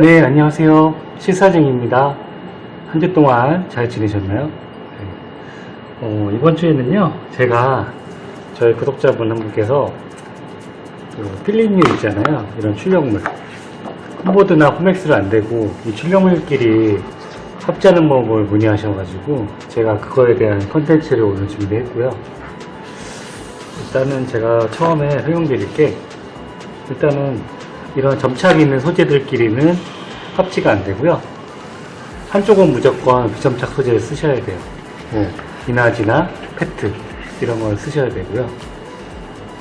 네, 안녕하세요. 실사정입니다. 한 주 동안 잘 지내셨나요? 네. 어, 이번 주에는요, 제가 저희 구독자분 한 분께서 그 필름류 있잖아요. 이런 출력물. 홈보드나 홈엑스를 안 되고 이 출력물끼리 합치하는 법을 문의하셔가지고 제가 그거에 대한 컨텐츠를 오늘 준비했고요. 일단은 제가 처음에 설명드릴 게 일단은 이런 점착이 있는 소재들끼리는 합치가 안 되고요. 한쪽은 무조건 비점착 소재를 쓰셔야 돼요. 뭐 이나지나 페트 이런 걸 쓰셔야 되고요.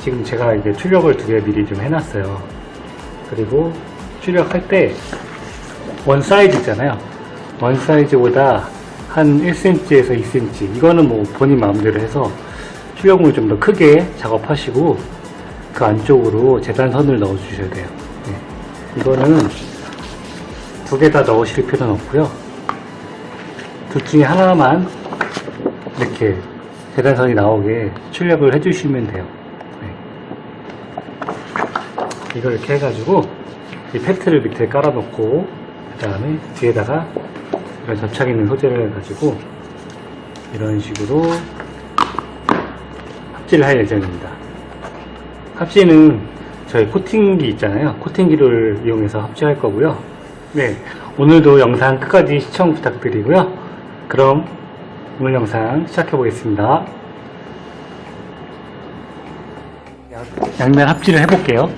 지금 제가 이제 출력을 두 개 미리 좀 해놨어요. 그리고 출력할 때 원 사이즈 있잖아요. 원 사이즈보다 한 1cm에서 2cm 이거는 뭐 본인 마음대로 해서 출력물 좀 더 크게 작업하시고 그 안쪽으로 재단선을 넣어 주셔야 돼요. 네. 이거는 두 개 다 넣으실 필요는 없고요. 둘 중에 하나만 이렇게 재단선이 나오게 출력을 해주시면 돼요. 네. 이걸 이렇게 해가지고 이 패트를 밑에 깔아놓고 그 다음에 뒤에다가 이런 접착 있는 소재를 가지고 이런 식으로 합지를 할 예정입니다. 합지는 저희 코팅기 있잖아요. 코팅기를 이용해서 합지할 거고요. 네, 오늘도 영상 끝까지 시청 부탁드리고요. 그럼 오늘 영상 시작해 보겠습니다. 양면 합지를 해볼게요.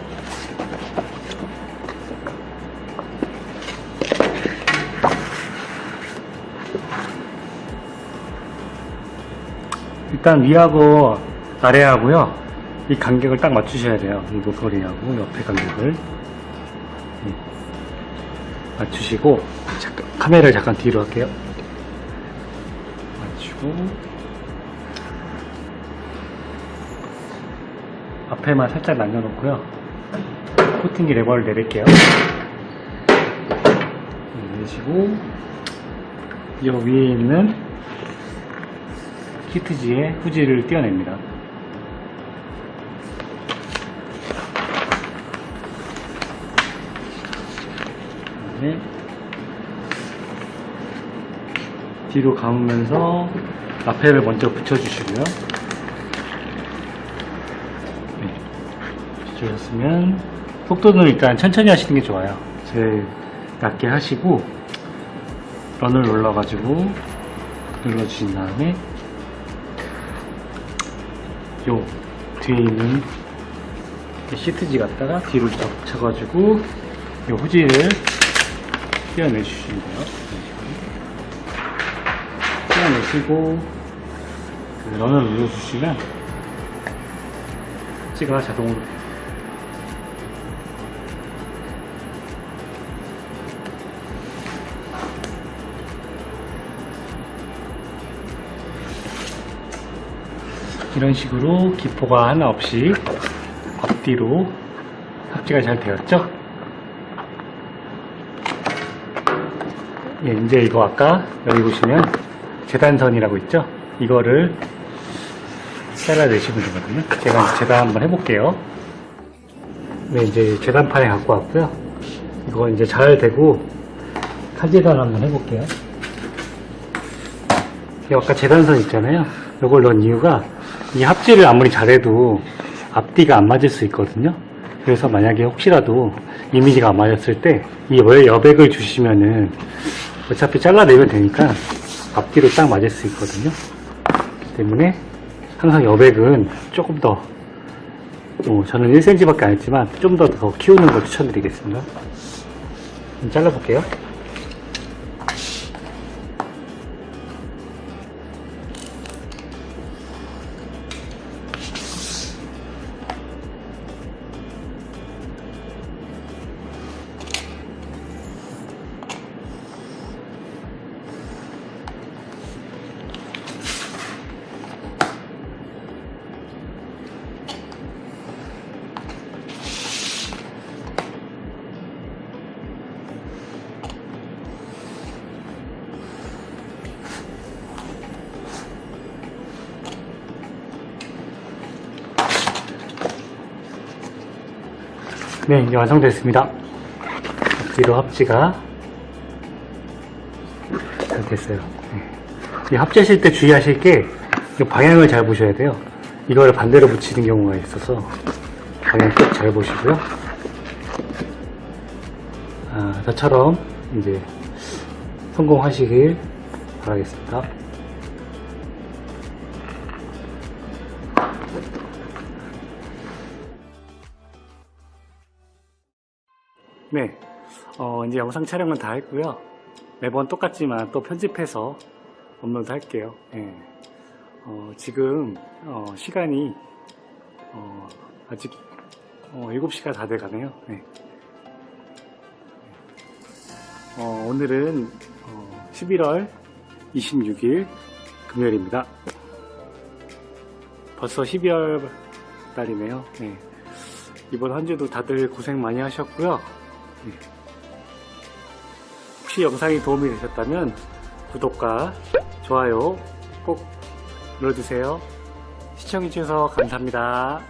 일단 위하고 아래하고요. 이 간격을 딱 맞추셔야 돼요. 이 모서리하고 옆에 간격을 네. 맞추시고 잠깐 카메라를 잠깐 뒤로 할게요. 맞추고 앞에만 살짝 남겨놓고요. 코팅기 레버를 내릴게요. 네, 내리시고 이 위에 있는 히트지의 후지를 떼어냅니다. 다음에 뒤로 감으면서 앞에를 먼저 붙여주시고요. 네. 붙여주셨으면 속도는 일단 천천히 하시는 게 좋아요. 제일 낮게 하시고 런을 눌러가지고 눌러주신 다음에 요 뒤에 있는 이 시트지 갖다가 뒤로 접쳐가지고 요 후지를 떼어내 주시면 돼요. 떼어내시고 그 런을 눌러주시면 후지가 자동으로 이런 식으로 기포가 하나 없이 앞뒤로 합지가 잘 되었죠? 예, 이제 이거 아까 여기 보시면 재단선이라고 있죠? 이거를 잘라내시면 되거든요. 제가 재단 한번 해볼게요. 네, 이제 재단판에 갖고 왔고요. 이거 이제 잘 되고 칼재단 한번 해볼게요. 이 아까 재단선 있잖아요. 이걸 넣은 이유가 이 합지를 아무리 잘해도 앞뒤가 안 맞을 수 있거든요. 그래서 만약에 혹시라도 이미지가 안 맞았을 때이 여백을 주시면은 어차피 잘라내면 되니까 앞뒤로 딱 맞을 수 있거든요. 때문에 항상 여백은 조금 더 어, 저는 1cm밖에 안 했지만 좀 더 더 키우는 걸 추천드리겠습니다. 좀 잘라볼게요. 네, 이제 완성됐습니다. 뒤로 합지가 잘 됐어요. 네. 이 합지하실 때 주의하실 게, 이 방향을 잘 보셔야 돼요. 이거를 반대로 붙이는 경우가 있어서, 방향 꼭 잘 보시고요. 아, 저처럼 이제 성공하시길 바라겠습니다. 네, 어, 이제 영상 촬영은 다 했고요. 매번 똑같지만 또 편집해서 업로드 할게요. 네. 어, 지금 어, 시간이 어, 아직 어, 7시가 다 돼가네요. 네. 어, 오늘은 어, 11월 26일 금요일입니다. 벌써 12월 달이네요. 네. 이번 한 주도 다들 고생 많이 하셨고요. 네. 혹시 영상이 도움이 되셨다면 구독과 좋아요 꼭 눌러주세요. 시청해주셔서 감사합니다.